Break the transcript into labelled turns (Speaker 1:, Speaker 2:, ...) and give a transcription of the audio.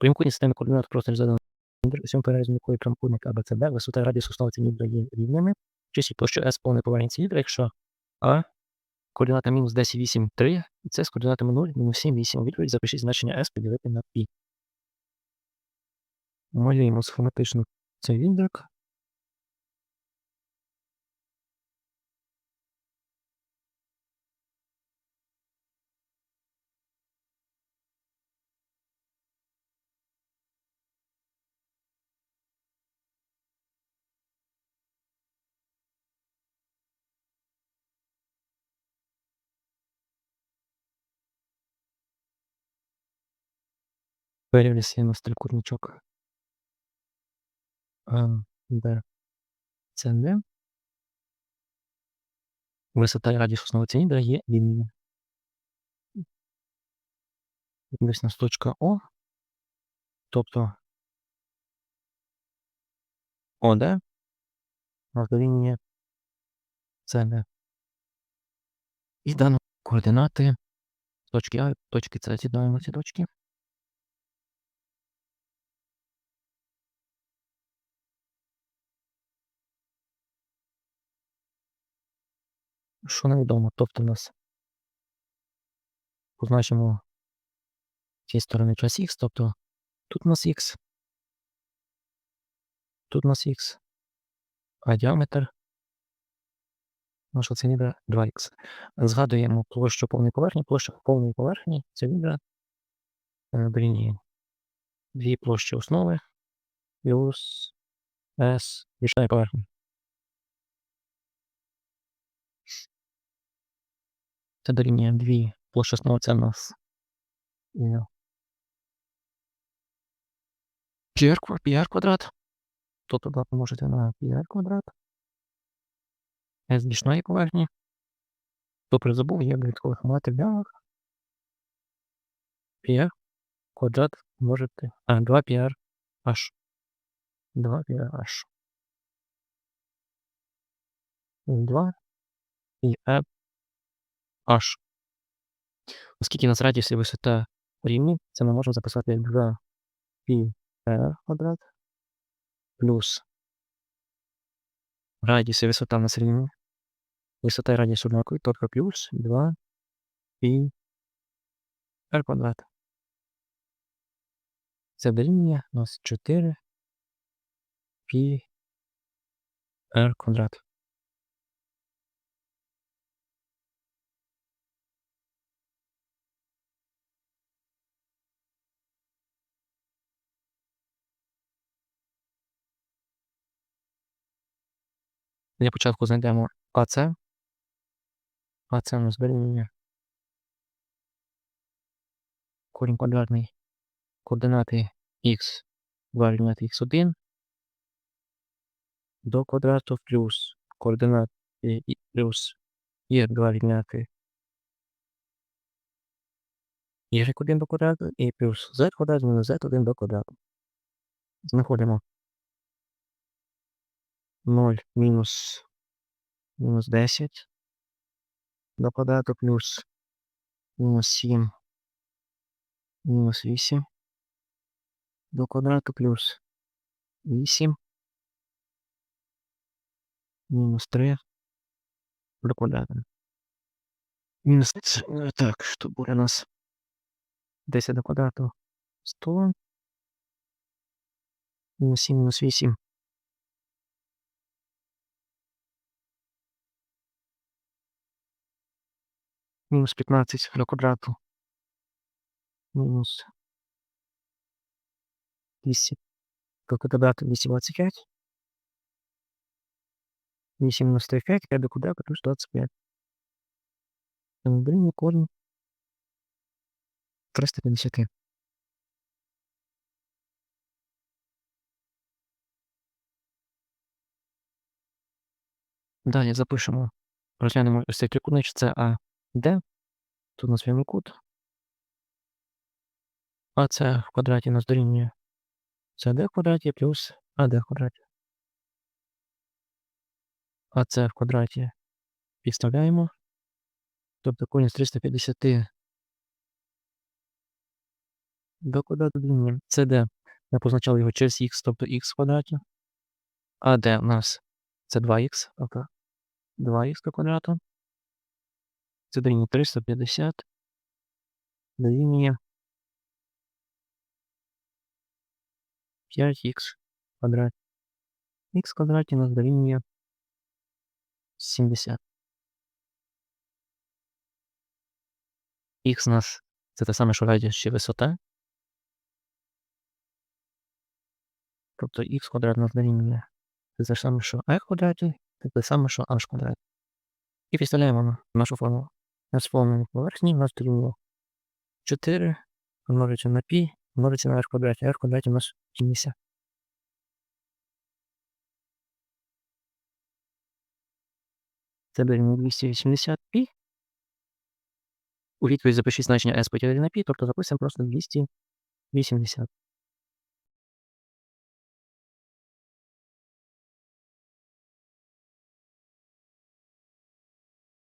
Speaker 1: Прямокутні системи координат просторі задано усьому перерізу якої прямокутник АБЦД, висота радіусу радіус основи циліндра є рівними. Чисті площу S повної поверхні циліндра, якщо А координата мінус 10, 8, 3, і це з координатами 0, мінус 7, 8. У відповідь запишіть значення S поділити на π. Малюємо схематично циліндрик. Перевіряємо трикутничок. А, Б. Це Д. Висота і радіус основи циліндра є рівними. Десь нас точка О. Тобто ОД у нас дорівнює СД. І дано координати точки А, точки С. З'єднаємо ці точки. Що невідомо, тобто у нас позначимо з цієї сторони час Х, тобто тут у нас Х, тут у нас Х, а діаметр нашого циліндра 2х. Згадуємо площу повної поверхні, площа повної поверхні циліндра е, дорівнює дві площі основи плюс S бічної поверхні. Це дорівнює 2 плюс 16 це у нас. PR квадрат. Тут туди поможете на PR квадрат. Е, з бічної поверхні. Хто призабув, є в довідкових матеріалах. PR квадрат можете. А, 2 PR H. 2 PR H. 2 PR h. Оскільки у нас радіус і висота рівні, це ми можемо записати як 2 πr квадрат плюс радіус і висота у нас рівні. Висота і радіус однакові, тобто плюс 2 π r квадрат. Це дорівнює у нас 4 π r квадрат. Для початку знайдемо АЦ. АЦ у нас дорівнює корінь квадратний координати х, 2 рівняти х1 до квадрату плюс координати і плюс 2 рівняти y1 до квадрату і плюс z квадрат мінус z1 до квадрату. Знаходимо 0 мінус мінус 10 до квадрату плюс мінус 7 мінус 8 до квадрату плюс 8 мінус 3 до квадрату. Мінус е, так, що буде у нас? 10 до квадрату 100 мінус 7 мінус 8 мінус 15 до квадрату мінус 200 до квадрату 225 8 мінус 3 5, 5 до квадрату плюс 25. Дорівнює корінь 350. Далі запишемо, розглянемо ось цей трикутнич, це АД. Тут у нас прямокут. А це в квадраті нас дорівнює СД в квадраті плюс АД в квадраті. А в квадраті підставляємо. Тобто корінь з 350 до квадрату дорівнює CD. Ми позначали його через х, тобто х в квадраті. А d у нас це 2х, тобто 2х до квадрату. Це дорівнює 350. Дорівнює 5х квадрат. х квадраті нас дорівнює 70. Х у нас це те саме, що радіус чи висота. Тобто х квадрат у нас дорівнює це те саме, що r квадраті, це те саме, що h в квадраті. І підставляємо на нашу формулу На сформульній поверхні у нас дорівнює 4 множиться на π, множиться на r в квадраті. r в квадраті у нас 70. Це дорівнює 280 π. У відповідь запишіть значення s поділити на π, тобто записуємо просто 280.